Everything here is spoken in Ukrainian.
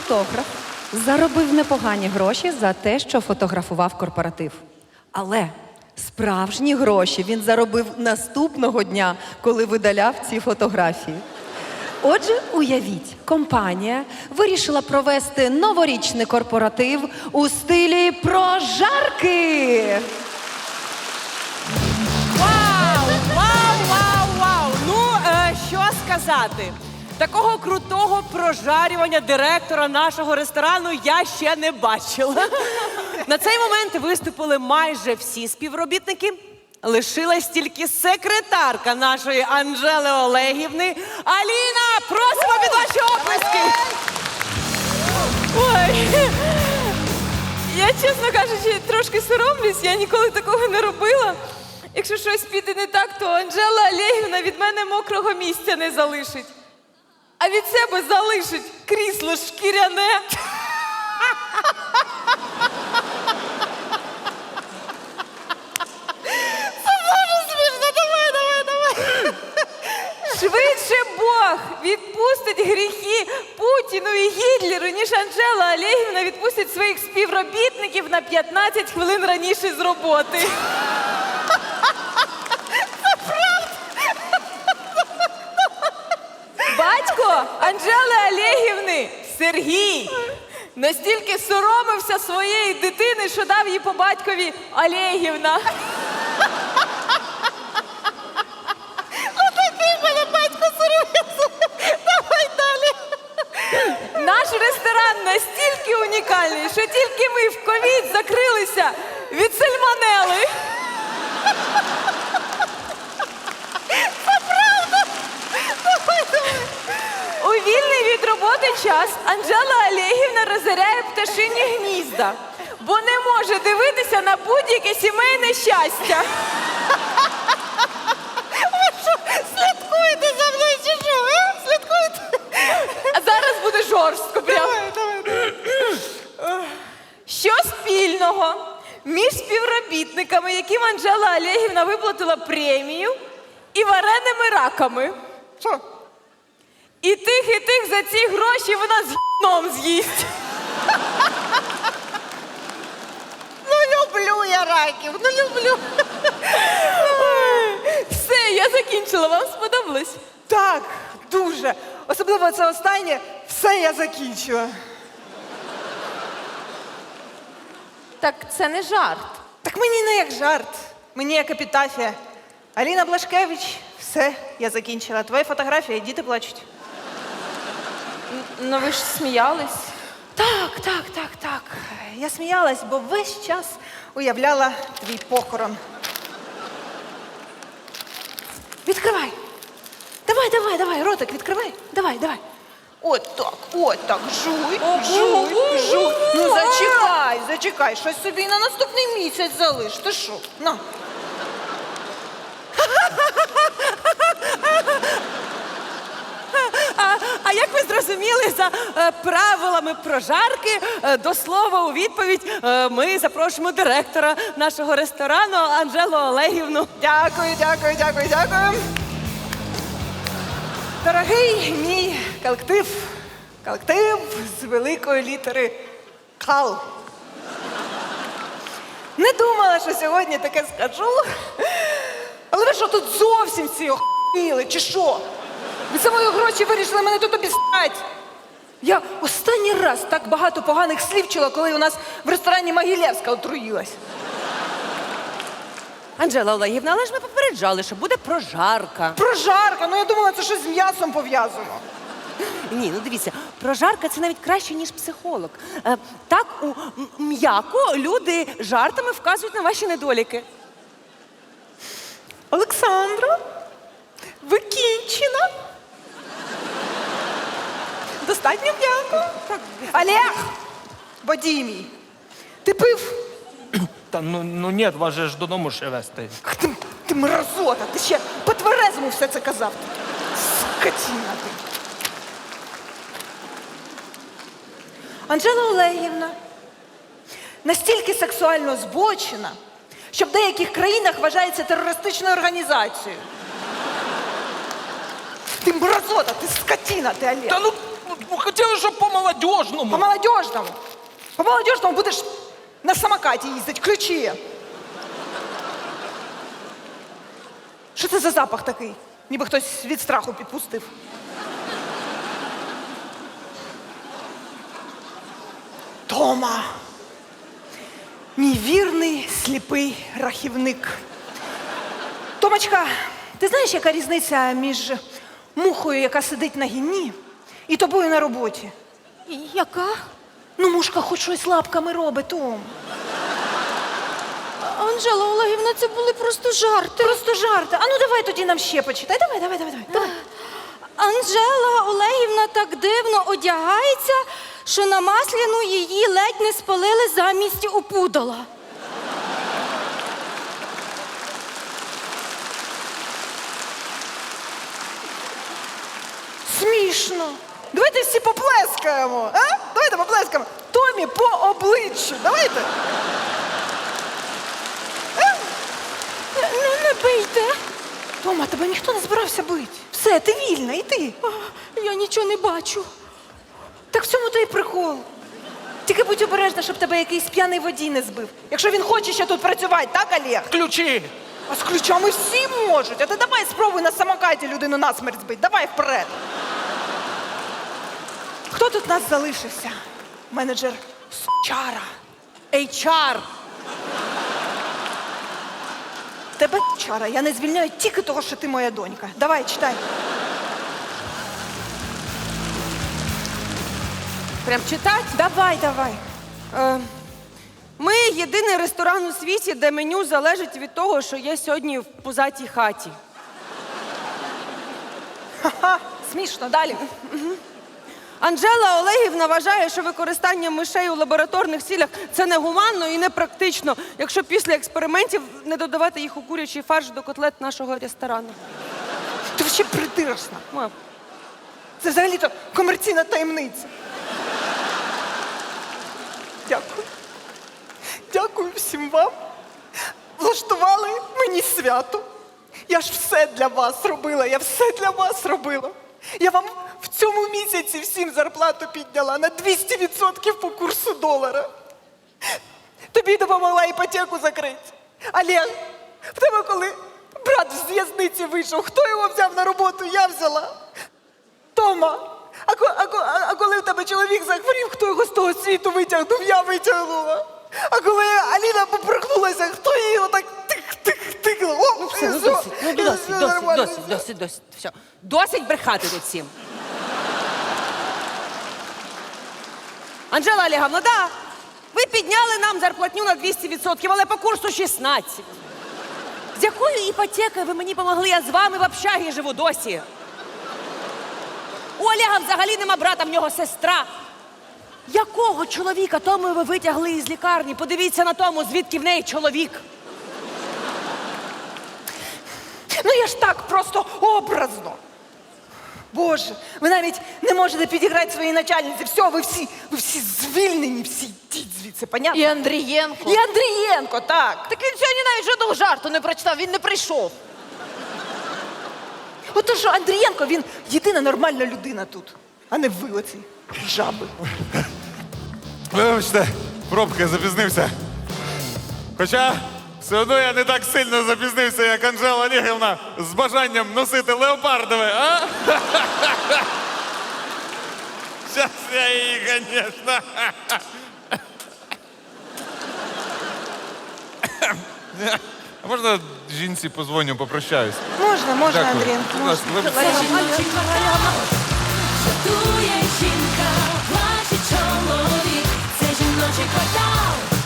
фотограф заробив непогані гроші за те, що фотографував корпоратив. Але справжні гроші він заробив наступного дня, коли видаляв ці фотографії. Отже, уявіть, компанія вирішила провести новорічний корпоратив у стилі прожарки. Вау! Вау, вау, вау! Ну, е, що сказати? Такого крутого прожарювання директора нашого ресторану я ще не бачила. На цей момент виступили майже всі співробітники. Лишилась тільки секретарка нашої Анжели Олегівни. Аліна, просимо під ваші оплески! Ой. Я, чесно кажучи, трошки соромлюсь, я ніколи такого не робила. Якщо щось піде не так, то Анжела Олегівна від мене мокрого місця не залишить. А від себе залишить крісло шкіряне. Давай, давай, давай. Швидше Бог відпустить гріхи Путіну і Гітлеру, ніж Анжела Олегівна відпустить своїх співробітників на 15 хвилин раніше з роботи. Батько Анжели Олегівни Сергій настільки соромився своєї дитини, що дав їй по батькові Олегівна. Отакий мене батько соромисла. Наш ресторан настільки унікальний, що тільки ми в ковід закрилися від сальмонели. У вільний від роботи час Анжела Олегівна розоряє пташині гнізда, бо не може дивитися на будь-яке сімейне щастя. Слідкуйте за мною чи що? Слідкуйте. А зараз буде жорстко прям. Що спільного між співробітниками, яким Анжела Олегівна виплатила премію, і вареними раками? Що? І тих, і тих за ці гроші вона з гном з'їсть. Ну люблю я раків, ну люблю. Все, я закінчила. Вам сподобалось? Так, дуже. Особливо це останнє. Все я закінчила. Так це не жарт. Так мені не як жарт, мені як епітафія. Аліна Блашкевич, все, я закінчила. Твої фотографії, діти плачуть. Ну ви ж сміялись. Так, так, так, так. Я сміялась, бо весь час уявляла твій похорон. Відкривай. Давай, давай, давай, ротик, відкривай. Давай, давай. От так, от так, жуй, жуй, жуй. Ну зачекай, зачекай, щось собі на наступний місяць залиш. Ти що? На. А, як ви зрозуміли за е, правилами прожарки, е, до слова у відповідь е, ми запрошуємо директора нашого ресторану Анжелу Олегівну. Дякую, дякую, дякую, дякую. Дорогий мій колектив, колектив з великої літери Кал. Не думала, що сьогодні таке скажу. Але ви що тут зовсім всі охуїли, чи що? Ви за мої гроші вирішили мене тут обістать. Я останній раз так багато поганих слів чула, коли у нас в ресторані Могилєвська отруїлась. Анжела Олегівна, але ж ми попереджали, що буде прожарка. Прожарка, ну я думала, це щось з м'ясом пов'язано. Ні, ну дивіться, прожарка це навіть краще, ніж психолог. Е, так у м- м'яко люди жартами вказують на ваші недоліки. Олександра, ви кінчена. Достатньо м'яко. Олег, водій мій, ти пив? Та ну, ну ні, вас же ж додому ще вести. Ах, Ти, ти мразота, ти ще по-тверезому все це казав. Скотіна ти. Анжела Олегівна настільки сексуально збочена, що в деяких країнах вважається терористичною організацією. Ти мразота, ти скотіна, ти Олег. Та Ну, хотіли, щоб по молодежному. По молодежному. По молодежному будеш на самокаті їздити, ключі. Що це за запах такий? Ніби хтось від страху підпустив. Тома. Мій сліпий рахівник. Томочка, ти знаєш, яка різниця між мухою, яка сидить на гімні, і тобою на роботі? Яка? Ну, мушка хоч щось лапками робить, Том. Анжела Олегівна, це були просто жарти. Просто жарти. А ну давай тоді нам ще почитай. Давай, давай, давай, давай. давай. Анжела Олегівна так дивно одягається, що на масляну її ледь не спалили замість опудала. Смішно. Давайте всі поплескаємо. А? Давайте поплескаємо. Томі по обличчю. Давайте. Не, не бийте. Тома, тебе ніхто не збирався бити. Все, ти вільна, іди. Я нічого не бачу. Так в цьому то прикол. Тільки будь обережна, щоб тебе якийсь п'яний водій не збив. Якщо він хоче ще тут працювати, так, Олег? Ключі. А з ключами всі можуть. А ти давай спробуй на самокаті людину насмерть збити. Давай вперед. Хто тут нас залишився? Менеджер Сучара. HR. Тебе чара, я не звільняю тільки того, що ти моя донька. Давай, читай. Прям читать? Давай, давай. Е, Ми єдиний ресторан у світі, де меню залежить від того, що є сьогодні в пузатій хаті. Ха-ха, смішно, далі. Анжела Олегівна вважає, що використання мишей у лабораторних цілях це негуманно і непрактично, якщо після експериментів не додавати їх у курячий фарш до котлет нашого ресторану. Ти взагалі придирочна. Ма, Це взагалі-то комерційна таємниця. Дякую. Дякую всім вам. Влаштували мені свято. Я ж все для вас робила, я все для вас робила. Я вам цьому місяці всім зарплату підняла на 200% по курсу долара. Тобі допомогла іпотеку закрити. Олег, в тебе коли брат з в'язниці вийшов, хто його взяв на роботу? Я взяла. Тома, а, а, а, а коли в тебе чоловік захворів, хто його з того світу витягнув? Я витягнула. А коли Аліна поперхнулася, хто її отак тик-тик-тикнула? О, Ну все, ну досить, ну досить, досить, досить, досить, досить. Все. Досить брехати тут всім. Анжела Олеговна, да, ви підняли нам зарплатню на 200%, але по курсу 16. З якою іпотекою ви мені помогли? Я з вами в общагі живу досі. У Олега взагалі нема брата, в нього сестра. Якого чоловіка тому ви витягли із лікарні? Подивіться на тому, звідки в неї чоловік. Ну я ж так просто образно. Боже, ви навіть не можете підіграти своїй начальниці. Все, ви всі, ви всі звільнені, всі йдіть звідси, понятно? І Андрієнко. І Андрієнко, так. Так він сьогодні навіть жодного жарту не прочитав, він не прийшов. Отож, Андрієнко, він єдина нормальна людина тут, а не ви оці жаби. Вибачте, пробки запізнився. Хоча все одно я не так сильно запізнився, як Анжела Олегівна з бажанням носити леопардове, а? Зараз я її, звісно. А можна жінці позвоню, попрощаюсь? Можна, можна, Дякую. Андрій. Будь Можна. жінка, плаче чоловік, це жіночий квартал.